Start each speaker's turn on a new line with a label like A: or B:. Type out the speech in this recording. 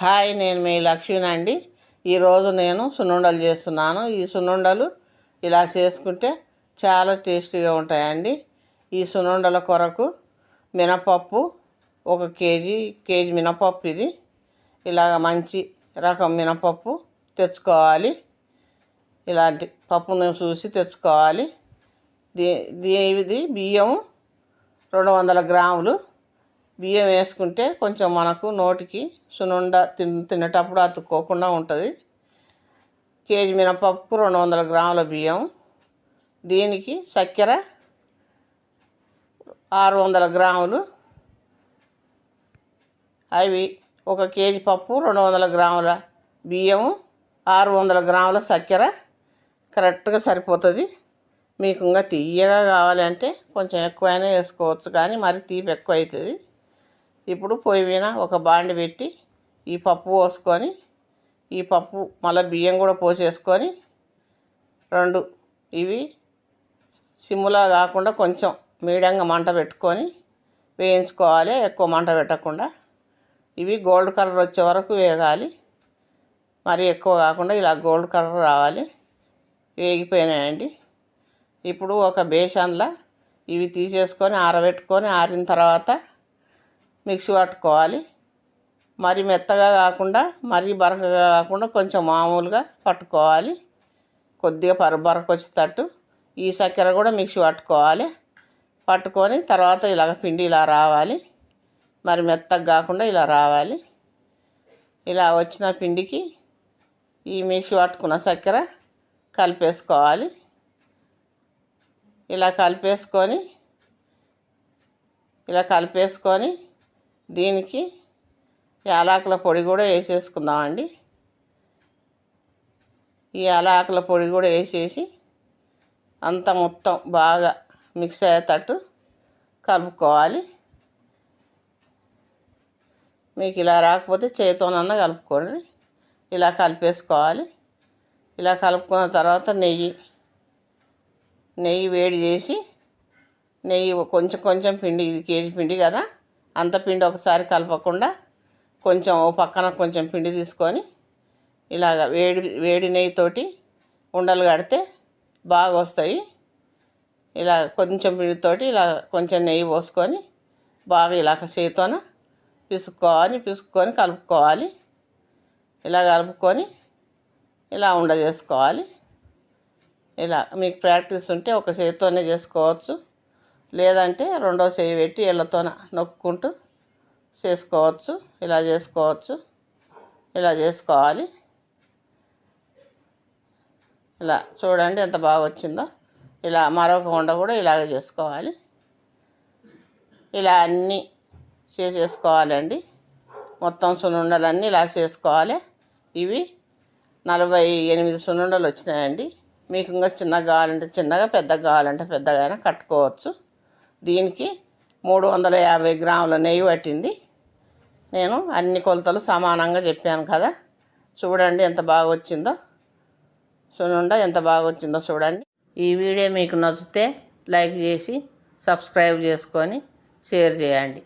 A: Hi నేను మీ లక్ష్మిని అండి. ఈరోజు నేను సున్నుండలు చేస్తున్నాను. ఈ సున్నుండలు ఇలా చేసుకుంటే చాలా టేస్టీగా ఉంటాయండి. ఈ సున్నుండల కొరకు మినపప్పు ఒక కేజీ కేజీ మినపప్పు ఇది. ఇలాగ మంచి రకం మినపప్పు తెచ్చుకోవాలి. ఇలాంటి పప్పును చూసి తెచ్చుకోవాలి. దీ ఇది బియ్యం రెండు వందల గ్రాములు. బియ్యం వేసుకుంటే కొంచెం మనకు నోటికి సునుండ తిన్ తినేటప్పుడు అతుక్కోకుండా ఉంటుంది. కేజీ మినపప్పు రెండు వందల గ్రాముల బియ్యం. దీనికి చక్కెర ఆరు వందల గ్రాములు. అవి ఒక కేజీ పప్పు రెండు వందల గ్రాముల బియ్యము ఆరు వందల గ్రాముల చక్కెర కరెక్ట్గా సరిపోతుంది. మీకు ఇంకా తీయగా కావాలంటే కొంచెం ఎక్కువైనా వేసుకోవచ్చు కానీ మరి తీపి ఎక్కువ అవుతుంది ఇప్పుడు పొయ్యి మీద ఒక బాండి పెట్టి ఈ పప్పు పోసుకొని ఈ పప్పు మళ్ళీ బియ్యం కూడా పోసేసుకొని రెండు ఇవి సిమ్ములా కాకుండా కొంచెం మీడియంగా మంట పెట్టుకొని వేయించుకోవాలి. ఎక్కువ మంట పెట్టకుండా ఇవి గోల్డ్ కలర్ వచ్చే వరకు వేగాలి. మరి ఎక్కువ కాకుండా ఇలా గోల్డ్ కలర్ రావాలి. వేగిపోయినాయండి. ఇప్పుడు ఒక బేషన్లా ఇవి తీసేసుకొని ఆరబెట్టుకొని ఆరిన తర్వాత మిక్సీ పట్టుకోవాలి. మరి మెత్తగా కాకుండా మరీ బరకగా కాకుండా కొంచెం మామూలుగా పట్టుకోవాలి. కొద్దిగా పర బరక వచ్చేటట్టు ఈ చక్కెర కూడా మిక్సీ పట్టుకోవాలి. పట్టుకొని తర్వాత ఇలాగ పిండి ఇలా రావాలి. మరి మెత్తగా కాకుండా ఇలా రావాలి. ఇలా వచ్చిన పిండికి ఈ మిక్సీ పట్టుకున్న చక్కెర కలిపేసుకోవాలి. ఇలా కలిపేసుకొని ఇలా కలిపేసుకొని దీనికి యాలకుల పొడి కూడా వేసేసుకుందామండి. ఈ యాలకుల పొడి కూడా వేసేసి అంత మొత్తం బాగా మిక్స్ అయ్యేటట్టు కలుపుకోవాలి. మీకు ఇలా రాకపోతే చేతితోనన్నా కలుపుకోండి. ఇలా కలిపేసుకోవాలి. ఇలా కలుపుకున్న తర్వాత నెయ్యి నెయ్యి వేడి చేసి నెయ్యి కొంచెం కొంచెం పిండి ఇది కేజీ పిండి కదా అంత పిండి ఒకసారి కలపకుండా కొంచెం ఓ పక్కన కొంచెం పిండి తీసుకొని ఇలాగ వేడి వేడి నెయ్యితోటి ఉండలు కడితే బాగా వస్తాయి. ఇలా కొంచెం పిండితోటి ఇలా కొంచెం నెయ్యి పోసుకొని బాగా ఇలా చేతితోన పిసుక్కోవాలి పిసుక్కొని కలుపుకోవాలి. ఇలా కలుపుకొని ఇలా ఉండ చేసుకోవాలి ఇలా మీకు ప్రాక్టీస్ ఉంటే ఒక చేతితోనే చేసుకోవచ్చు. లేదంటే రెండో చేయి పెట్టి ఇళ్ళతోన నొక్కుంటూ చేసుకోవచ్చు. ఇలా చేసుకోవచ్చు. ఇలా చేసుకోవాలి. ఇలా చూడండి ఎంత బాగా వచ్చిందో. ఇలా మరొక ఉండ కూడా ఇలాగ చేసుకోవాలి. ఇలా అన్నీ చేసేసుకోవాలండి. మొత్తం సున్నుండలన్నీ ఇలా చేసుకోవాలి. ఇవి నలభై ఎనిమిది సున్నుండలు వచ్చినాయండి. మీకు ఇంకా చిన్నగా కావాలంటే చిన్నగా పెద్దగా కావాలంటే పెద్దగా కట్టుకోవచ్చు. దీనికి మూడు వందల యాభై గ్రాముల నెయ్యి పట్టింది. నేను అన్ని కొలతలు సమానంగా చెప్పాను కదా. చూడండి ఎంత బాగా వచ్చిందో. సునుండ ఎంత బాగా వచ్చిందో చూడండి. ఈ వీడియో మీకు నచ్చితే లైక్ చేసి సబ్స్క్రైబ్ చేసుకొని షేర్ చేయండి.